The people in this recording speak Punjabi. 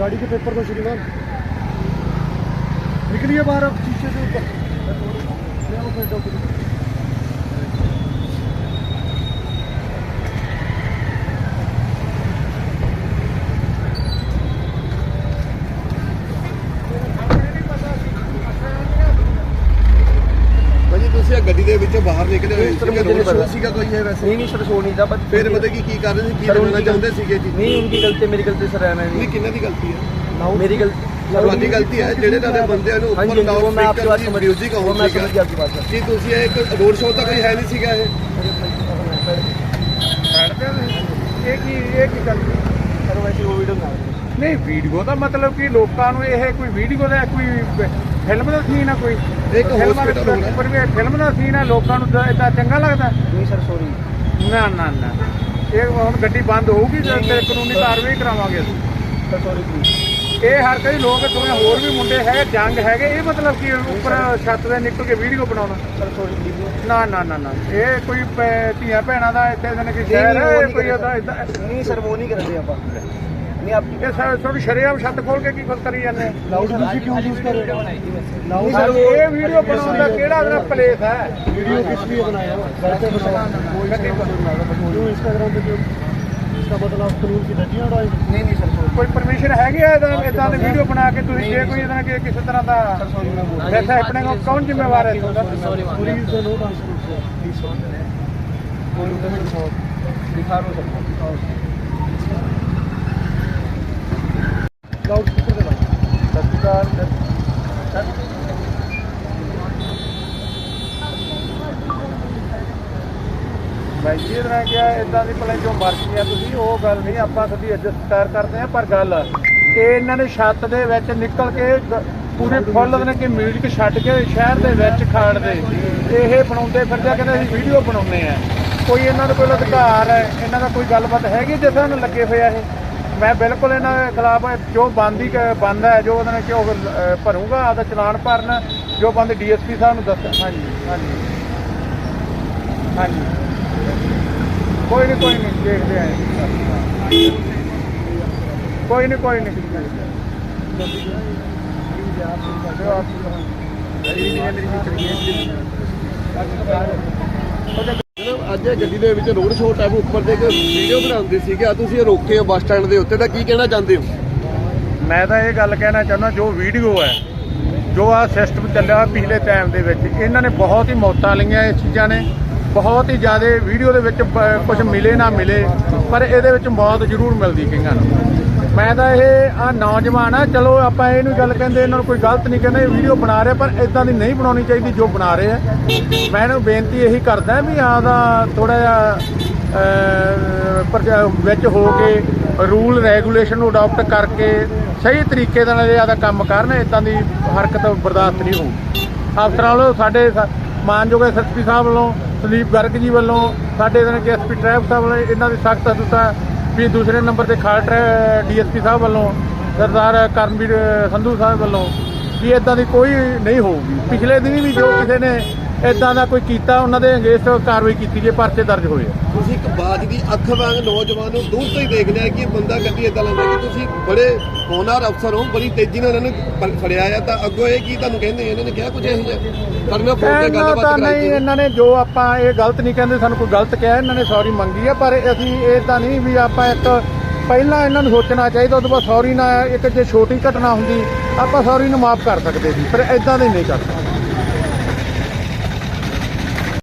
गाड़ी के पेपर तो श्रीमान निकलिए बाहर अब शीशे से ऊपर ਦੇ ਵਿੱਚੋਂ ਬਾਹਰ ਨਿਕਲੇ ਹੋਏ ਸੀਗੇ ਰੋਡ ਸ਼ੋਅ ਸੀਗਾ ਕੋਈ ਇਹ ਵੈਸੇ? ਨਹੀਂ ਨਹੀਂ ਸਰ ਸ਼ੋਅ ਦਾ ਬਸ ਫਿਰ ਪਤਾ ਕੀ ਕੀ ਕਰ ਰਹੇ ਸੀ? ਕੀ ਕਰਨਾ ਚਾਹੁੰਦੇ ਸੀਗੇ ਜੀ? ਨਹੀਂ ਉਨਕੀ ਗਲਤੀ ਮੇਰੀ ਗਲਤੀ ਸਰ ਐਵੇਂ ਨਹੀਂ। ਕਿੰਨਾਂ ਦੀ ਗਲਤੀ ਹੈ? ਮੇਰੀ ਗਲਤੀ ਤੁਹਾਡੀ ਗਲਤੀ ਹੈ ਜਿਹੜੇ ਤੁਹਾਡੇ ਬੰਦੇ ਨੂੰ ਉੱਪਰ ਲਾਉਡ ਸਪੀਕਰ ਦੀ ਮਿਊਜ਼ਿਕ ਹੋ ਮੈਂ ਸਮਝ ਗਿਆ ਬਾਤ ਕੀ ਤੁਸੀਂ ਇੱਕ ਰੋਡ ਸ਼ੋਅ ਤਾਂ ਕੋਈ ਹੈ ਨਹੀਂ ਸੀਗਾ ਇਹ? ਇਹ ਕੀ ਇਹ ਕੀ ਗਲਤੀ ਕਰੋ ਵੈਸੇ ਉਹ ਵੀਡੀਓ ਨਾ। ਨਹੀਂ ਵੀਡੀਓ ਦਾ ਮਤਲਬ ਕਿ ਲੋਕਾਂ ਨੂੰ ਇਹ ਕੋਈ ਵੀਡੀਓ ਦਾ ਕੋਈ ਫਿਲਮ ਦਾ ਸੀਨ ਆ ਕੋਈ? ਇੱਕ ਹਸਪੀਟਲ ਹੋਣਾ ਪਰ ਵੀ ਫਿਲਮ ਦਾ ਸੀਨ ਆ ਲੋਕਾਂ ਨੂੰ ਇਦਾਂ ਚੰਗਾ ਲੱਗਦਾ? ਨਹੀਂ ਸਰ ਸੋਰੀ ਨਾ ਨਾ ਨਾ। ਇਹ ਹੁਣ ਗੱਡੀ ਬੰਦ ਹੋਊਗੀ ਤੇ ਕਾਨੂੰਨੀ ਕਾਰਵਾਈ ਕਰਾਵਾਂਗੇ ਅਸੀਂ। ਸੋਰੀ ਇਹ ਹਰ ਕੋਈ ਲੋਕ ਤੁਮੇ ਹੋਰ ਵੀ ਮੁੰਡੇ ਹੈਗੇ ਜੰਗ ਹੈਗੇ ਇਹ ਮਤਲਬ ਕਿ ਉੱਪਰ ਛੱਤ ਦੇ ਨਿਕਲ ਕੇ ਵੀਡੀਓ ਬਣਾਉਣਾ। ਸਰ ਸੋਰੀ ਨਾ ਨਾ ਨਾ ਨਾ। ਇਹ ਕੋਈ ਧੀਆ ਭੈਣਾਂ ਦਾ ਇੱਥੇ ਜਨ ਕਿ ਸ਼ਹਿਰ ਕੋਈ ਇਦਾਂ ਨਹੀਂ ਸਰ ਉਹ ਨਹੀਂ ਕਰਦੇ ਆਪਾਂ। ਨਹੀਂ ਆਪ ਇਹ ਸਰ ਤੁਹਾਡੀ ਸ਼ਰੇਆਮ ਛੱਤ ਖੋਲ ਕੇ ਕੀ ਗੱਲ ਕਰੀ ਜਾਂਦੇ? ਲਾਊਡ ਤੁਸੀਂ ਕਿਉਂ ਯੂਜ਼ ਕਰ ਰਹੇ ਹੋ? ਇਹ ਵੀਡੀਓ ਬਣਾਉਣ ਦਾ ਕਿਹੜਾ ਅਗਲਾ ਪਲੇਸ ਹੈ? ਵੀਡੀਓ ਕਿਸ ਲਈ ਬਣਾਇਆ? ਘਰ ਤੇ ਬਣਾਇਆ ਕੋਈ ਨਹੀਂ ਤੇ ਕਿਉਂ ਇਸਦਾ ਮਤਲਬ ਕਾਨੂੰਨ ਦੀ ਧੱਜੀਆਂ ਉਡਾਈ ਨਹੀਂ ਨਹੀਂ ਸਰ ਕੋਈ ਪਰਮਿਸ਼ਨ ਹੈਗੀ ਹੈ ਇਹਦਾ? ਇਦਾਂ ਵੀਡੀਓ ਬਣਾ ਕੇ ਤੁਸੀਂ ਜੇ ਕੋਈ ਇਹਦਾ ਕਿਸੇ ਤਰ੍ਹਾਂ ਦਾ ਵੈਸਾ ਆਪਣੇ ਕੋਲ ਕੌਣ ਜ਼ਿੰਮੇਵਾਰ ਹੈ? ਪੁਲਿਸ ਦੇ ਲੋਕ ਆਂਸਰ ਪੁਲਿਸ ਸੌਂਦੇ ਨੇ ਕੋਈ ਦਿਖਾ ਰੋ ਸਕਦਾ ਮੈਂ ਇਹ ਰਹਿ ਗਿਆ ਇਦਾਂ ਦੀ ਭਲੇ ਜੋ ਮਰਜ਼ੀ ਆ ਤੁਸੀਂ, ਉਹ ਗੱਲ ਨਹੀਂ, ਆਪਾਂ ਕਦੀ ਅਜਸਟਾਇਰ ਕਰਦੇ ਆ, ਪਰ ਗੱਲ ਇਹ ਇਹਨਾਂ ਨੇ ਛੱਤ ਦੇ ਵਿੱਚ ਨਿਕਲ ਕੇ ਪੂਰੇ ਫੁੱਲ ਨੇ ਕਿ ਮਿਊਜ਼ਿਕ ਛੱਡ ਕੇ ਸ਼ਹਿਰ ਦੇ ਵਿੱਚ ਖਾਣ ਦੇ। ਇਹ ਬਣਾਉਂਦੇ ਫਿਰਦੇ ਕਹਿੰਦੇ ਅਸੀਂ ਵੀਡੀਓ ਬਣਾਉਂਦੇ ਆ। ਕੋਈ ਇਹਨਾਂ ਦਾ ਕੋਈ ਅਧਿਕਾਰ ਹੈ, ਇਹਨਾਂ ਦਾ ਕੋਈ ਗੱਲਬਾਤ ਹੈਗੀ ਜਿਸ ਨੂੰ ਲੱਗੇ ਹੋਇਆ ਇਹ? ਮੈਂ ਬਿਲਕੁਲ ਇਹਨਾਂ ਦੇ ਖਿਲਾਫ ਜੋ ਬੰਦੀ ਬੰਦ ਹੈ ਜੋ ਉਹਨਾਂ ਨੇ ਕਿ ਉਹ ਅਹ, ਭਰੂੰਗਾ ਆਦਾ ਚਲਾਨ ਭਰਨ ਜੋ ਬੰਦ ਡੀਐਸਪੀ ਸਾਹਿਬ ਨੂੰ ਦੱਸ ਹਾਂਜੀ ਹਾਂਜੀ। ਹਾਂਜੀ। ਕੋਈ ਨਹੀਂ ਕੋਈ ਨਹੀਂ ਦੇਖਦੇ ਆਂ ਕੋਈ ਨਹੀਂ ਕੋਈ ਨਹੀਂ ਜਨਾਬ, ਅੱਜ ਇਹ ਗੱਡੀ ਦੇ ਵਿੱਚ ਰੋਡ ਸ਼ੋਅ ਟਾਈਪ ਉੱਪਰ ਦੇ ਇੱਕ ਵੀਡੀਓ ਬਣਾਉਂਦੇ ਸੀਗੇ। ਆ ਤੁਸੀਂ ਇਹ ਰੋਕੇ ਹੋ ਬੱਸ ਸਟੈਂਡ ਦੇ ਉੱਤੇ, ਤਾਂ ਕੀ ਕਹਿਣਾ ਚਾਹੁੰਦੇ ਹੋ? ਮੈਂ ਤਾਂ ਇਹ ਗੱਲ ਕਹਿਣਾ ਚਾਹੁੰਦਾ, ਜੋ ਵੀਡੀਓ ਹੈ, ਜੋ ਆ ਸਿਸਟਮ ਚੱਲਿਆ ਪਿਛਲੇ ਟਾਈਮ ਦੇ ਵਿੱਚ, ਇਹਨਾਂ ਨੇ ਬਹੁਤ ਹੀ ਮੌਤਾਂ ਲਈਆਂ ਇਹ ਚੀਜ਼ਾਂ ਨੇ। ਬਹੁਤ ਹੀ ਜ਼ਿਆਦਾ ਵੀਡੀਓ ਦੇ ਵਿੱਚ ਕੁਝ ਮਿਲੇ ਨਾ ਮਿਲੇ, ਪਰ ਇਹਦੇ ਵਿੱਚ ਮੌਤ ਜ਼ਰੂਰ ਮਿਲਦੀ ਕਈਆਂ ਨੂੰ। ਮੈਂ ਤਾਂ ਇਹ ਆ ਨੌਜਵਾਨ ਆ, ਚਲੋ ਆਪਾਂ ਇਹਨੂੰ ਗੱਲ ਕਹਿੰਦੇ, ਇਹਨਾਂ ਨੂੰ ਕੋਈ ਗਲਤ ਨਹੀਂ ਕਹਿੰਦੇ ਵੀਡੀਓ ਬਣਾ ਰਹੇ, ਪਰ ਇਦਾਂ ਦੀ ਨਹੀਂ ਬਣਾਉਣੀ ਚਾਹੀਦੀ ਜੋ ਬਣਾ ਰਹੇ ਆ। ਮੈਂ ਇਹਨੂੰ ਬੇਨਤੀ ਇਹੀ ਕਰਦਾ ਵੀ ਆਦਾ ਥੋੜਾ ਜਿਹਾ ਵਿੱਚ ਹੋ ਕੇ ਰੂਲ, ਰੈਗੂਲੇਸ਼ਨ ਨੂੰ ਅਡਾਪਟ ਕਰਕੇ ਸਹੀ ਤਰੀਕੇ ਨਾਲ ਇਹ ਆਦਾ ਕੰਮ ਕਰਨ ਇਦਾਂ ਦੀ ਹਰਕਤ ਬਰਦਾਸ਼ਤ ਨਹੀਂ ਹੋਊ। ਅਫਸਰਾਂ ਵੱਲੋਂ ਸਾਡੇ ਸ- ਮਾਨਯੋਗ ਐਸਐਸਪੀ ਸਾਹਿਬ ਵੱਲੋਂ, ਸੰਦੀਪ ਗਰਗ ਜੀ ਵੱਲੋਂ, ਸਾਡੇ ਇਹਨਾਂ ਕੇ ਐਸਪੀ ਟ੍ਰੈਫਿਕ ਸਾਹਿਬ ਵੱਲੋਂ, ਇਹਨਾਂ ਦੀ ਸਖਤ ਹਦਾਇਤਾਂ ਵੀ ਦੂਸਰੇ ਨੰਬਰ ਤੇ ਖਾਲ ਡੀਐਸਪੀ ਸਾਹਿਬ ਵੱਲੋਂ, ਸਰਦਾਰ ਕਰਮਵੀਰ ਸੰਧੂ ਸਾਹਿਬ ਵੱਲੋਂ ਵੀ ਇਦਾਂ ਦੀ ਕੋਈ ਨਹੀਂ ਹੋਊਗੀ। ਪਿਛਲੇ ਦਿਨੀ ਵੀ ਜੋ ਕਿਸੇ ਨੇ ਇਦਾਂ ਦਾ ਕੋਈ ਕੀਤਾ ਉਹਨਾਂ ਦੇ ਅਗੇਂਸਟ ਕਾਰਵਾਈ ਕੀਤੀ ਜੇ ਪਰਚੇ ਦਰਜ ਹੋਏ ਆ। ਤੁਸੀਂ ਇੱਕ ਬਾਜ ਦੀ ਅੱਖ ਵਾਂਗ ਨੌਜਵਾਨ ਨੂੰ ਦੂਰ ਤੋਂ ਹੀ ਦੇਖ ਲਿਆ ਕਿ ਇਹ ਬੰਦਾ ਗੱਡੀ ਇਦਾਂ ਲੈਂਦਾ ਕਿ ਤੁਸੀਂ ਬੜੇ ਹੋਣਹਾਰ ਅਫਸਰ ਹੋ ਬੜੀ ਤੇਜ਼ੀ ਨਾਲ ਇਹਨਾਂ ਨੂੰ ਫੜ- ਫੜਿਆ ਆ ਤਾਂ ਅੱਗੋਂ ਇਹ ਕੀ ਤੁਹਾਨੂੰ ਕਹਿੰਦੇ ਇਹਨਾਂ ਨੇ ਕਿਹਾ ਕੁਝ ਇਹੋ ਜਿਹਾ ਫੋਨ ਤੇ ਗੱਲਬਾਤ ਕਰਾਈ ਨਹੀਂ। ਇਹਨਾਂ ਨੇ ਜੋ ਆਪਾਂ ਇਹ ਗਲਤ ਨਹੀਂ ਕਹਿੰਦੇ ਸਾਨੂੰ ਕੋਈ ਗਲਤ ਕਿਹਾ ਇਹਨਾਂ ਨੇ ਸੌਰੀ ਮੰਗੀ ਆ ਪਰ ਅਸੀਂ ਇਹ ਤਾਂ ਨਹੀਂ ਵੀ ਆਪਾਂ ਇੱਕ ਪਹਿਲਾਂ ਇਹਨਾਂ ਨੂੰ ਸੋਚਣਾ ਚਾਹੀਦਾ ਉਸ ਤੋਂ ਬਾਅਦ ਸੌਰੀ ਨਾ ਇੱਕ ਜੇ ਛੋਟੀ ਘਟਨਾ ਹੁੰਦੀ ਆਪਾਂ ਸੌਰੀ ਨੂੰ ਮਾਫ ਕਰ ਸਕਦੇ ਸੀ ਪਰ ਇਦਾਂ ਦੇ ਨਹੀਂ ਕਰ ਸਕਦੇ